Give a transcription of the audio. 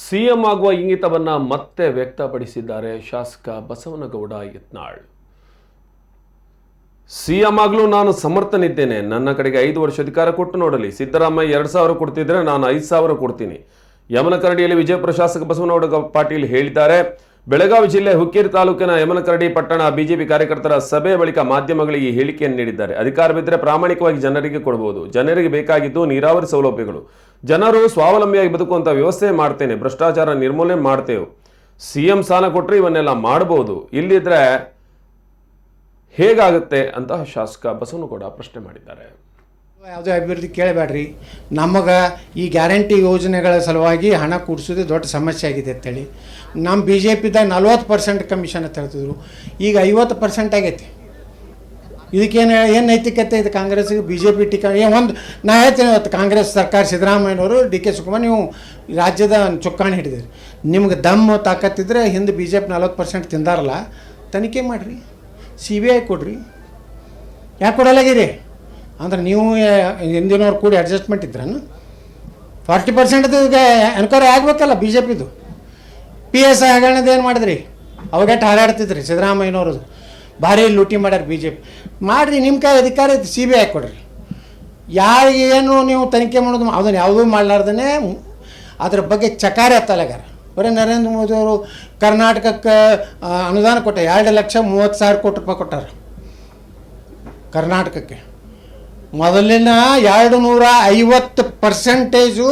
CM ಆಗುವ ಇಂಗಿತವನ್ನ ಮತ್ತೆ ವ್ಯಕ್ತಪಡಿಸಿದ್ದಾರೆ ಶಾಸಕ ಬಸವನಗೌಡ ಯತ್ನಾಳ್. ಸಿಎಂ ಆಗಲು ನಾನು ಸಮರ್ಥನಿದ್ದೇನೆ. ನನ್ನ ಕಡೆಗೆ ಐದು ವರ್ಷ ಅಧಿಕಾರ ಕೊಟ್ಟು ನೋಡಲಿ. ಸಿದ್ದರಾಮಯ್ಯ ಎರಡು ಸಾವಿರ ಕೊಡ್ತಿದ್ರೆ ನಾನು ಐದು ಸಾವಿರ ಕೊಡ್ತೀನಿ. ಯಮನಕರಡಿಯಲ್ಲಿ ವಿಜಯಪುರ ಶಾಸಕ ಬಸವನಗೌಡ ಪಾಟೀಲ್ ಹೇಳಿದ್ದಾರೆ. ಬೆಳಗಾವಿ ಜಿಲ್ಲೆ ಹುಕ್ಕೇರಿ ತಾಲೂಕಿನ ಯಮನಕರಡಿ ಪಟ್ಟಣ ಬಿಜೆಪಿ ಕಾರ್ಯಕರ್ತರ ಸಭೆ ಬಳಿಕ ಮಾಧ್ಯಮಗಳಿಗೆ ಈ ಹೇಳಿಕೆಯನ್ನು ನೀಡಿದ್ದಾರೆ. ಅಧಿಕಾರ ಬಿದ್ದರೆ ಪ್ರಾಮಾಣಿಕವಾಗಿ ಜನರಿಗೆ ಕೊಡಬಹುದು ಜನರಿಗೆ ಬೇಕಾಗಿದ್ದು ನೀರಾವರಿ ಸೌಲಭ್ಯಗಳು. ಜನರು ಸ್ವಾವಲಂಬಿಯಾಗಿ ಬದುಕುವಂಥ ವ್ಯವಸ್ಥೆ ಮಾಡ್ತೇನೆ, ಭ್ರಷ್ಟಾಚಾರ ನಿರ್ಮೂಲನೆ ಮಾಡ್ತೇವೆ. ಸಿ ಎಂ ಸ್ಥಾನ ಕೊಟ್ಟರೆ ಇವನ್ನೆಲ್ಲ ಮಾಡ್ಬೋದು. ಇಲ್ಲಿದ್ರೆ ಹೇಗಾಗುತ್ತೆ ಅಂತ ಶಾಸಕ ಬಸವನಗೌಡ ಪ್ರಶ್ನೆ ಮಾಡಿದ್ದಾರೆ. ಯಾವುದೇ ಅಭಿವೃದ್ಧಿ ಕೇಳಬೇಡ್ರಿ. ನಮಗೆ ಈ ಗ್ಯಾರಂಟಿ ಯೋಜನೆಗಳ ಸಲುವಾಗಿ ಹಣ ಕೂಡಿಸೋದು ದೊಡ್ಡ ಸಮಸ್ಯೆ ಆಗಿದೆ ಅಂತೇಳಿ. ನಮ್ಮ ಬಿ ಜೆ ಪಿದಾಗ ನಲ್ವತ್ತು ಪರ್ಸೆಂಟ್ ಕಮಿಷನ್ ಅಂತ ಹೇಳ್ತಿದ್ರು ಈಗ ಐವತ್ತು ಪರ್ಸೆಂಟ್ ಆಗೈತಿ. ಇದಕ್ಕೇನು ಏನು ನೈತಿಕತೆ ಇದು ಕಾಂಗ್ರೆಸ್ಗೆ ಬಿ ಜೆ ಪಿ ಟಿಕ ಒಂದು ನಾ ಹೇಳ್ತೀನಿ ಇವತ್ತು ಕಾಂಗ್ರೆಸ್ ಸರ್ಕಾರ ಸಿದ್ದರಾಮಯ್ಯನವರು, ಡಿ ಕೆ ಶಿವಕುಮಾರ್, ನೀವು ರಾಜ್ಯದ ಚುಕ್ಕಾಣಿ ಹಿಡಿದಿರಿ. ನಿಮ್ಗೆ ದಮ್ಮು ತಾಕತ್ತಿದ್ರೆ ಹಿಂದೆ ಬಿ ಜೆ ಪಿ ನಲ್ವತ್ತು ಪರ್ಸೆಂಟ್ ತಿಂದಾರಲ್ಲ, ತನಿಖೆ ಮಾಡಿರಿ. ಸಿ ಬಿ ಐ ಕೊಡ್ರಿ. ಯಾಕೆ ಕೊಡಲಾಗಿರಿ ಅಂದ್ರೆ ನೀವು ಹಿಂದಿನವ್ರು ಕೂಡಿ ಅಡ್ಜಸ್ಟ್ಮೆಂಟ್ ಇದ್ರನು? ಫಾರ್ಟಿ ಪರ್ಸೆಂಟ್ದು ಎನ್ಕ್ವೈರಿ ಆಗಬೇಕಲ್ಲ ಬಿ ಜೆ ಪಿದು ಪಿ ಎಸ್ ಐ ಹಗರಣದ ಏನು ಮಾಡಿದ್ರಿ? ಅವಾಗೆಟ್ಟು ಹಾರಾಡ್ತಿದ್ರಿ ಸಿದ್ದರಾಮಯ್ಯನವ್ರದ್ದು? ಭಾರಿ ಲೂಟಿ ಮಾಡ್ಯಾರ ಬಿ ಜೆ ಪಿ ಮಾಡಿರಿ ನಿಮ್ಮ ಕೈ ಅಧಿಕಾರ ಸಿ ಬಿ ಐ ಕೊಡ್ರಿ. ಯಾರಿಗೆ ಏನು ನೀವು ತನಿಖೆ ಮಾಡೋದು, ಅದನ್ನು ಯಾವುದೂ ಮಾಡಲಾರ್ದೇ ಅದ್ರ ಬಗ್ಗೆ ಚಕಾರ ಎತ್ತಲಾಗ್ಯಾರ ಬರೀ ನರೇಂದ್ರ ಮೋದಿ ಅವರು ಕರ್ನಾಟಕಕ್ಕೆ ಅನುದಾನ ಕೊಟ್ಟ, ಎರಡು ಲಕ್ಷ ಮೂವತ್ತು ಸಾವಿರ ಕೋಟಿ ರೂಪಾಯಿ ಕೊಟ್ಟಾರ. ಕರ್ನಾಟಕಕ್ಕೆ. ಮೊದಲಿನ ಎರಡು ನೂರ ಐವತ್ತು ಪರ್ಸೆಂಟೇಜು